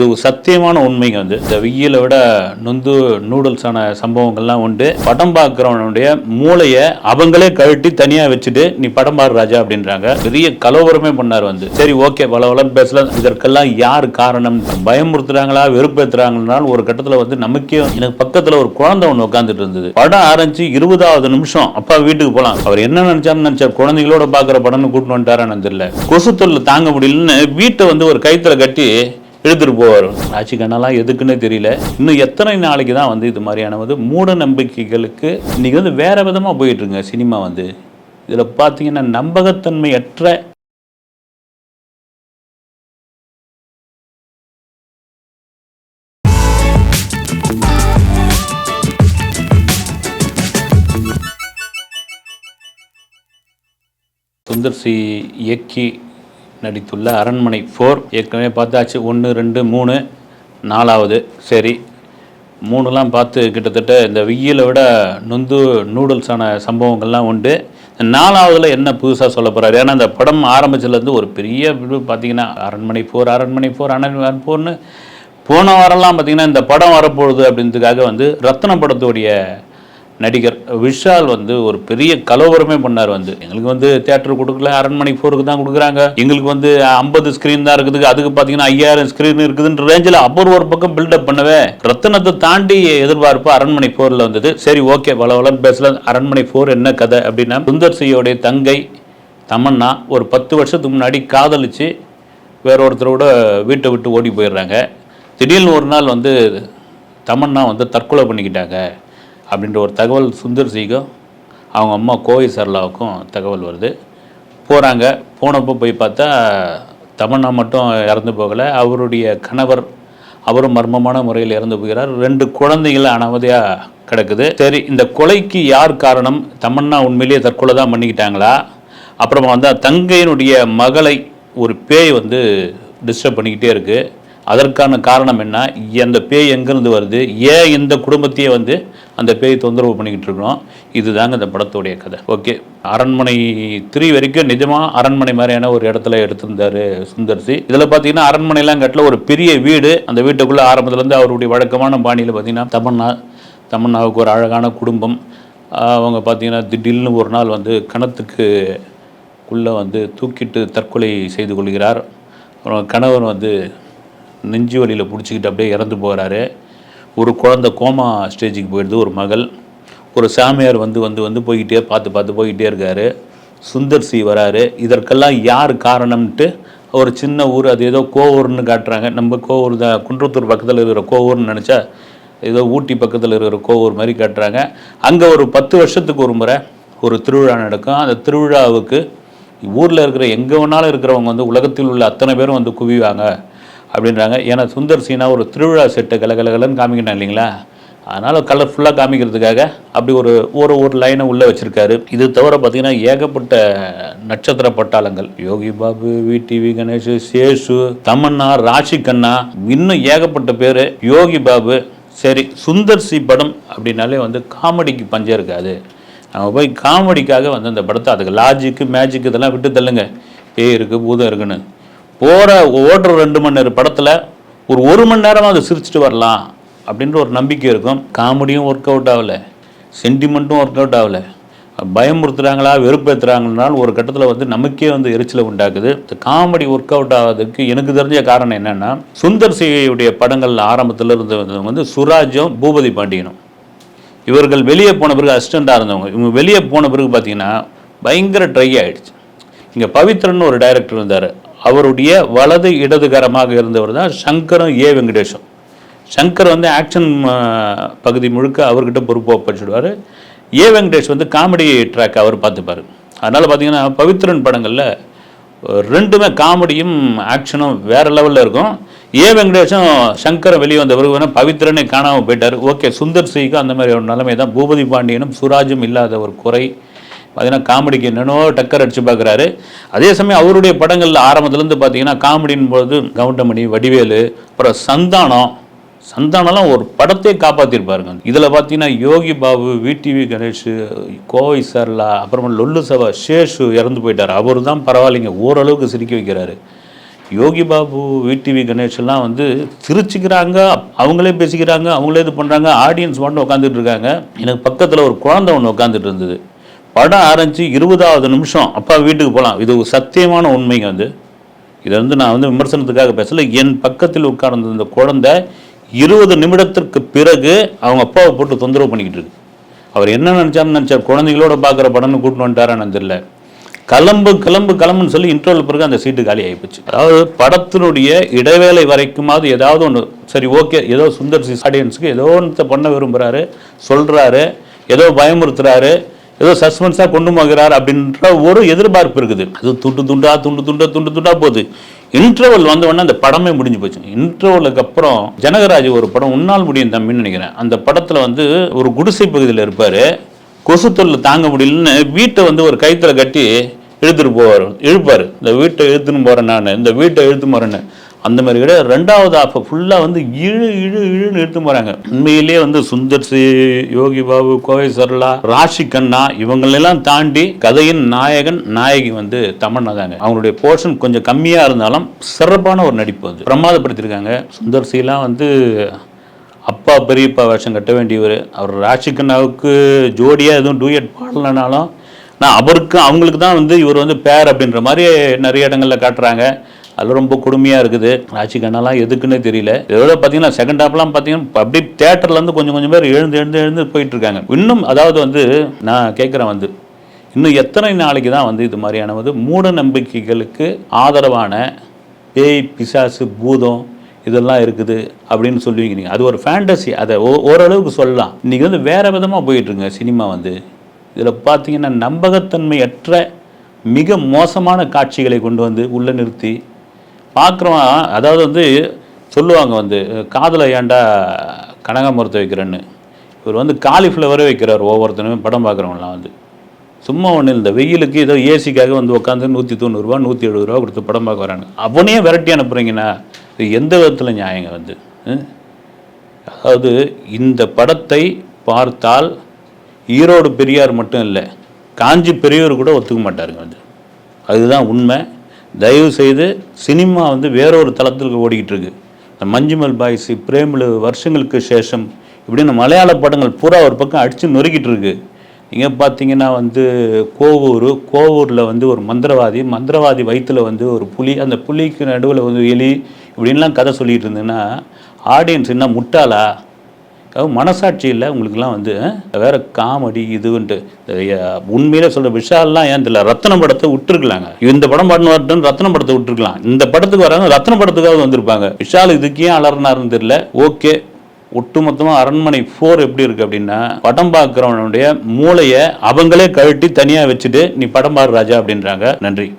இது சத்தியமான உண்மைங்க வந்து. இந்த வெயிலை விட நொந்து நூடுல்ஸான சம்பவங்கள்லாம் உண்டு. படம் பார்க்குறவனுடைய மூளையை அவங்களே கழட்டி தனியாக வச்சுட்டு நீ படம் பாரு ராஜா அப்படின்றாங்க. பெரிய கலவரமே பண்ணார் வந்து. சரி ஓகே பல வளம் பேசலாம் இதற்கெல்லாம் யார் காரணம்? பயமுறுத்துறாங்களா? வெறுப்பேற்றுறாங்கனாலும் ஒரு கட்டத்தில் வந்து நமக்கே எனக்கு பக்கத்தில் ஒரு குழந்தை ஒன்று உட்காந்துட்டு இருந்தது. படம் ஆரம்பிச்சு இருபதாவது நிமிஷம். அப்பா வீட்டுக்கு போகலாம் அவர் என்ன நினைச்சாருன்னு நினைச்சார். குழந்தைகளோட பார்க்குற படம்னு கூட்டின்னு வந்துட்டாரான்னு தெரியல. கொசு தொல்லை தாங்க முடியலன்னு வீட்டை வந்து ஒரு கயித்துல கட்டி எடுத்துகிட்டு போவார். ஆட்சி கண்ணெல்லாம் எதுக்குன்னே தெரியல. இன்னும் எத்தனை நாளைக்கு தான் வந்து இது மாதிரியான வந்து மூட நம்பிக்கைகளுக்கு இன்றைக்கி வந்து வேறு விதமாக போயிட்டுருங்க சினிமா வந்து. இதில் பார்த்தீங்கன்னா நம்பகத்தன்மையற்ற சுந்தர் சி இயக்கி நடித்துள்ள அரண்மனை ஃபோர் ஏற்கனவே பார்த்தாச்சு. ஒன்று ரெண்டு மூணு நாலாவது. சரி. மூணுலாம் பார்த்து கிட்டத்தட்ட இந்த வெயிலை விட நொந்து நூடுல்ஸான சம்பவங்கள்லாம் உண்டு. நாலாவதில் என்ன புதுசாக சொல்ல போகிறாரு ஏன்னா அந்த படம் ஆரம்பிச்சதுலேருந்து ஒரு பெரிய பார்த்தீங்கன்னா அரண்மனை ஃபோர் அரண்மனை ஃபோர் அரண்மனை ஃபோர்னு போன வாரம்லாம் பார்த்தீங்கன்னா இந்த படம் வரப்போகுது அப்படின்றதுக்காக வந்து ரத்ன படத்துடைய நடிகர் விஷால் வந்து ஒரு பெரிய கலவரமே பண்ணார் வந்து. எங்களுக்கு வந்து தியேட்டர் கொடுக்கல அரண்மனை ஃபோருக்கு தான் கொடுக்குறாங்க. எங்களுக்கு வந்து ஐம்பது ஸ்க்ரீன் தான் இருக்குது. அதுக்கு பார்த்தீங்கன்னா ஐயாயிரம் ஸ்க்ரீன் இருக்குதுன்ற ரேஞ்சில் அப்புறம் ஒரு பக்கம் பில்டப் பண்ணவே ரத்தனத்தை தாண்டி எதிர்பார்ப்பு அரண்மனை ஃபோரில் வந்தது. சரி ஓகே வள வளம் பேசல அரண்மனை ஃபோர் என்ன கதை அப்படின்னா சுந்தர் சியோடைய தங்கை தமன்னா ஒரு பத்து வருஷத்துக்கு முன்னாடி காதலிச்சு வேற ஒருத்தரோட வீட்டை விட்டு ஓடி போயிடுறாங்க. திடீர்னு ஒரு நாள் வந்து தமன்னா வந்து தற்கொலை பண்ணிக்கிட்டாங்க. அப்படின்ற ஒரு தகவல் சுந்தர் சிக்கும் அவங்க அம்மா கோவை சரளாவுக்கும் தகவல் வருது. போகிறாங்க போனப்போ போய் பார்த்தா தமன்னா மட்டும் இறந்து போகலை. அவருடைய கணவர் அவரும் மர்மமான முறையில் இறந்து போகிறார். ரெண்டு குழந்தைகள் அனாமதையாக கிடக்குது. சரி இந்த கொலைக்கு யார் காரணம்? தமன்னா உண்மையிலேயே தற்கொலை தான் பண்ணிக்கிட்டாங்களா? அப்புறமா வந்து தங்கையினுடைய மகளை ஒரு பேய் வந்து டிஸ்டர்ப் பண்ணிக்கிட்டே இருக்குது அதற்கான காரணம் என்ன? அந்த பேய் எங்கேருந்து வருது? ஏன் இந்த குடும்பத்தையே வந்து அந்த பேய் தொந்தரவு பண்ணிக்கிட்டு இருக்கிறோம்? இதுதாங்க இந்த படத்துடைய கதை. ஓகே. அரண்மனை த்ரீ வரைக்கும் நிஜமாக அரண்மனை மாதிரியான ஒரு இடத்துல எடுத்திருந்தாரு சுந்தர்சி. இதில் பார்த்தீங்கன்னா அரண்மனைலாம் கட்டில் ஒரு பெரிய வீடு. அந்த வீட்டுக்குள்ளே ஆரம்பத்துலேருந்து அவருடைய வழக்கமான பாணியில் பார்த்தீங்கன்னா தமன்னா தமன்னாவுக்கு ஒரு அழகான குடும்பம். அவங்க பார்த்தீங்கன்னா திடீர்னு ஒரு நாள் வந்து கணத்துக்கு உள்ளே வந்து தூக்கிட்டு தற்கொலை செய்து கொள்கிறார். அப்புறம் கணவர் வந்து நெஞ்சு வழியில் பிடிச்சிக்கிட்டு அப்படியே இறந்து போகிறாரு ஒரு குழந்தை கோமா ஸ்டேஜுக்கு போயிடுது. ஒரு மகள் ஒரு சாமியார் வந்து வந்து வந்து போய்கிட்டே பார்த்து பார்த்து போய்கிட்டே இருக்காரு. சுந்தர் சி வராரு. இதற்கெல்லாம் யார் காரணம்ன்ட்டு ஒரு சின்ன ஊர் அது ஏதோ கோவூர்னு காட்டுறாங்க. நம்ம கோவூர் தான் குன்றத்தூர் பக்கத்தில் இருக்கிற கோவூர்னு நினச்சா ஏதோ ஊட்டி பக்கத்தில் இருக்கிற கோவூர் மாதிரி காட்டுறாங்க. அங்கே ஒரு பத்து வருஷத்துக்கு ஒரு முறை ஒரு திருவிழா நடக்கும். அந்த திருவிழாவுக்கு ஊரில் இருக்கிற எங்கே வேணாலும் இருக்கிறவங்க வந்து உலகத்தில் உள்ள அத்தனை பேரும் வந்து குவிவாங்க. அப்படின்றாங்க. ஏன்னா சுந்தர் சீனா ஒரு திருவிழா செட்டு கலகலகலன்னு காமிக்கணும் இல்லைங்களா? அதனால் கலர்ஃபுல்லாக காமிக்கிறதுக்காக அப்படி ஒரு ஒரு ஒரு லைனை உள்ளே வச்சுருக்காரு. இது தவிர பார்த்தீங்கன்னா ஏகப்பட்ட நட்சத்திர பட்டாளங்கள். யோகி பாபு விடிவி கணேஷ் சேஷு தமன்னா ராஷி கண்ணா இன்னும் ஏகப்பட்ட பேர். யோகி பாபு சரி சுந்தர் சி படம் அப்படின்னாலே வந்து காமெடிக்கு பஞ்சம் இருக்காது. நம்ம போய் காமெடிக்காக வந்து அந்த படத்தை அதுக்கு லாஜிக்கு மேஜிக் இதெல்லாம் விட்டு தள்ளுங்க. பேய் இருக்குது பூதம் இருக்குன்னு. போகிற ஓடுற ரெண்டு மணி நேரம் படத்தில் ஒரு ஒரு மணி நேரமாக அதை சிரிச்சுட்டு வரலாம் அப்படின்ற ஒரு நம்பிக்கை இருக்கும். காமெடியும் ஒர்க் அவுட் ஆகலை. சென்டிமெண்ட்டும் ஒர்க் அவுட் ஆகலை. பயமுறுத்துகிறாங்களா வெறுப்பேற்றுறாங்கனாலும் ஒரு கட்டத்தில் வந்து நமக்கே வந்து எரிச்சலை உண்டாக்குது. இந்த காமெடி ஒர்க் அவுட் ஆகிறதுக்கு எனக்கு தெரிஞ்ச காரணம் என்னென்னா சுந்தர் சிகையுடைய படங்கள் ஆரம்பத்தில் இருந்தவங்க வந்து சுராஜும் பூபதி பாண்டியனும். இவர்கள் வெளியே போன பிறகு அசிஸ்டண்ட்டாக இருந்தவங்க. இவங்க வெளியே போன பிறகு பார்த்தீங்கன்னா பயங்கர ட்ரை ஆகிடுச்சு இங்கே பவித்ரன் ஒரு டைரக்டர் இருந்தார். அவருடைய வலது இடதுகரமாக இருந்தவர் தான் சங்கரும் ஏ வெங்கடேஷும். சங்கர் வந்து ஆக்ஷன் பகுதி முழுக்க அவர்கிட்ட பொறுப்பு ஒப்படைச்சிடுவார் ஏ வெங்கடேஷ் வந்து காமெடி ட்ராக் அவர் பார்த்துப்பார். அதனால் பார்த்தீங்கன்னா பவித்ரன் படங்களில் ரெண்டுமே காமெடியும் ஆக்ஷனும் வேறு லெவலில் இருக்கும். ஏ வெங்கடேஷும் சங்கரம் வெளியே வந்த பிறகு பவித்ரனே காணாமல் போயிட்டார். ஓகே சுந்தர் சிக்கும் அந்த மாதிரி ஒரு நிலைமை தான் பூபதி பாண்டியனும் சுராஜும் இல்லாத ஒரு குறை. பார்த்தீங்கன்னா காமெடிக்கு என்னென்னோ டக்கர் அடித்து பார்க்குறாரு. அதே சமயம் அவருடைய படங்களில் ஆரம்பத்துலேருந்து பார்த்தீங்கன்னா காமெடின் போது கவுண்டமணி வடிவேலு அப்புறம் சந்தானம். சந்தானம்லாம் ஒரு படத்தையே காப்பாற்றிருப்பாருங்க இதில் பார்த்தீங்கன்னா யோகி பாபு விடிவி கணேஷ் கோவை சர்லா அப்புறமா லொல்லு சபா சேஷு இறந்து போயிட்டார். அவர் தான் பரவாயில்லைங்க ஓரளவுக்கு சிரிக்க வைக்கிறாரு. யோகி பாபு விடிவி கணேஷ்லாம் வந்து சிரிச்சுக்கிறாங்க அவங்களே பேசிக்கிறாங்க அவங்களே இது பண்ணுறாங்க ஆடியன்ஸ் மட்டும் உட்காந்துட்டு இருக்காங்க. எனக்கு பக்கத்தில் ஒரு குழந்தை ஒன்று உட்காந்துட்டு இருந்தது. படம் ஆரம்பிச்சு இருபதாவது நிமிஷம் அப்பா வீட்டுக்கு போகலாம் இது ஒரு சத்தியமான உண்மைங்க வந்து இதை வந்து நான் வந்து விமர்சனத்துக்காக பேசல. என் பக்கத்தில் உட்கார்ந்த இந்த குழந்தை இருபது நிமிடத்திற்கு பிறகு அவங்க அப்பாவை போட்டு தொந்தரவு பண்ணிக்கிட்டு இருக்கு. அவர் என்ன நினச்சாருன்னு நினச்சார். குழந்தைகளோட பார்க்குற படம்னு கூட்டின்னு வந்துட்டாரான்னு தெரியல. கிளம்பு கிளம்பு கிளம்புன்னு சொல்லி இன்டர்வல் பிறகு அந்த சீட்டு காலி ஆகிப்போச்சு அதாவது படத்தினுடைய இடைவேளை வரைக்குமாவது ஏதாவது ஒன்று சரி ஓகே ஏதோ சுந்தர் சி ஆடியன்ஸுக்கு ஏதோ ஒன்று பண்ண விரும்புகிறாரு சொல்கிறாரு ஏதோ பயமுறுத்துறாரு ஏதோ சஸ்பென்ஸாக கொண்டு போகிறார் அப்படின்ற ஒரு எதிர்பார்ப்பு இருக்குது. அது துண்டு துண்டா துண்டு துண்டா துண்டு துண்டா போகுது. இன்டர்வல் வந்த உடனே அந்த படமே முடிஞ்சு போச்சு. இன்டர்வலுக்கு அப்புறம் ஜனகராஜ் ஒரு படம் உன்னால் முடியும் தம்பின்னு நினைக்கிறேன். அந்த படத்தில் வந்து ஒரு குடிசை பகுதியில் இருப்பார். கொசு தொல்லை தாங்க முடியலன்னு வீட்டை வந்து ஒரு கயிற்றுல கட்டி இழுத்துட்டு போவார் இழுப்பார். இந்த வீட்டை இழுத்துன்னு போகிறேன் நான் இந்த வீட்டை இழுத்து போகிறேன்னு அந்த மாதிரி கிடையாது ரெண்டாவது ஆஃப் ஃபுல்லாக வந்து இழு இழு இழுன்னு எடுத்து போகிறாங்க உண்மையிலேயே வந்து சுந்தர் சி யோகி பாபு கோவை சரளா ராஷி கண்ணா இவங்களெல்லாம் தாண்டி கதையின் நாயகன் நாயகி வந்து தமன்னா தாங்க அவங்களுடைய போர்ஷன் கொஞ்சம் கம்மியாக இருந்தாலும் சிறப்பான ஒரு நடிப்பு அது. பிரமாதப்படுத்தியிருக்காங்க சுந்தர் சிலாம் வந்து அப்பா பெரியப்பா வேஷம் கட்ட வேண்டியவர். அவர் ராஷிகண்ணாவுக்கு ஜோடியாக எதுவும் டூயட் பாடலைனாலும் நான் அவருக்கு அவங்களுக்கு தான் வந்து இவர் வந்து பேர் அப்படின்ற மாதிரி நிறைய இடங்களில் காட்டுறாங்க. அதில் ரொம்ப கொடுமையாக இருக்குது. ராஷிகண்ணாலாம் எதுக்குன்னே தெரியல. இதோட பார்த்தீங்கன்னா செகண்ட் ஹாப்லாம் பார்த்தீங்கன்னா அப்படியே தேட்டர்லேருந்து கொஞ்சம் கொஞ்சம் பேர் எழுந்து எழுந்து எழுந்து போயிட்டு இருக்காங்க. இன்னும் அதாவது வந்து நான் கேட்குறேன் வந்து இன்னும் எத்தனை நாளைக்கு தான் வந்து இது மாதிரியான வந்து மூட நம்பிக்கைகளுக்கு ஆதரவான பேய் பிசாசு பூதம் இதெல்லாம் இருக்குது அப்படின்னு சொல்லுவீங்க நீங்கள் அது ஒரு ஃபேண்டசி அதை ஓ- ஓரளவுக்கு சொல்லலாம். இன்றைக்கி வந்து வேறு விதமாக போயிட்டுருங்க சினிமா வந்து. இதில் பார்த்தீங்கன்னா நம்பகத்தன்மையற்ற மிக மோசமான காட்சிகளை கொண்டு வந்து உள்ளே நிறுத்தி பார்க்குறோம் அதாவது வந்து சொல்லுவாங்க வந்து காதலை ஏன்டா கனகாமரத்தை வைக்கிறேன்னு? இவர் வந்து காலிஃப்ளவரே வைக்கிறார் ஒவ்வொருத்தனுமே படம் பார்க்குறவங்களாம் வந்து. சும்மா ஒன்றும் இந்த வெயிலுக்கு ஏதோ ஏசிக்காக வந்து உட்காந்து நூற்றி தொண்ணூறுரூவா நூற்றி எழுபது ரூபா கொடுத்து படம் பார்க்க வராங்க அவனே விரட்டி அனுப்புறீங்கன்னா இது எந்த விதத்தில் நியாயங்க வந்து? ம்? அதாவது இந்த படத்தை பார்த்தால் ஈரோடு பெரியார் மட்டும் இல்லை காஞ்சி பெரியவர் கூட ஒத்துக்க மாட்டாருங்க வந்து. அதுதான் உண்மை. தயவுசெய்து சினிமா வந்து வேறொரு தளத்தில் ஓடிக்கிட்டு இருக்கு இந்த மஞ்சுமல் பாய்ஸ் பிரேமில் வருஷங்களுக்கு சேஷம். இப்படின்னு மலையாள படங்கள் பூரா ஒரு பக்கம் அடித்து நொறுக்கிட்டு இருக்கு நீங்கள் பார்த்தீங்கன்னா வந்து கோவூர் கோவூரில் வந்து ஒரு மந்திரவாதி மந்திரவாதி வயிற்றில் வந்து ஒரு புலி அந்த புலிக்கு நடுவில் வந்து எலி இப்படின்லாம் கதை சொல்லிகிட்டு இருந்ததுன்னா ஆடியன்ஸ் என்ன முட்டாளா? அதாவது மனசாட்சி இல்லை உங்களுக்குலாம் வந்து வேறு வேற காமெடி இதுன்ட்டு. உண்மையில உண்மையிலே சொல்ற விஷால்லாம் ஏன் தெரியல ரத்தன படத்தை விட்டுருக்கலாங்க. இந்த படம் பாடணும் வரட்டும் ரத்தன படத்தை விட்டுருக்கலாம். இந்த படத்துக்கு வராங்க ரத்தன படத்துக்காக வந்திருப்பாங்க. விஷால் இதுக்கு ஏன் அலர்னாருன்னு தெரியல. ஓகே ஒட்டுமொத்தமாக அரண்மனை ஃபோர் எப்படி இருக்கு அப்படின்னா படம் பார்க்குறவனுடைய மூளையை அவங்களே கழட்டி தனியாக வச்சுட்டு நீ படம் பாரு ராஜா அப்படின்றாங்க. நன்றி.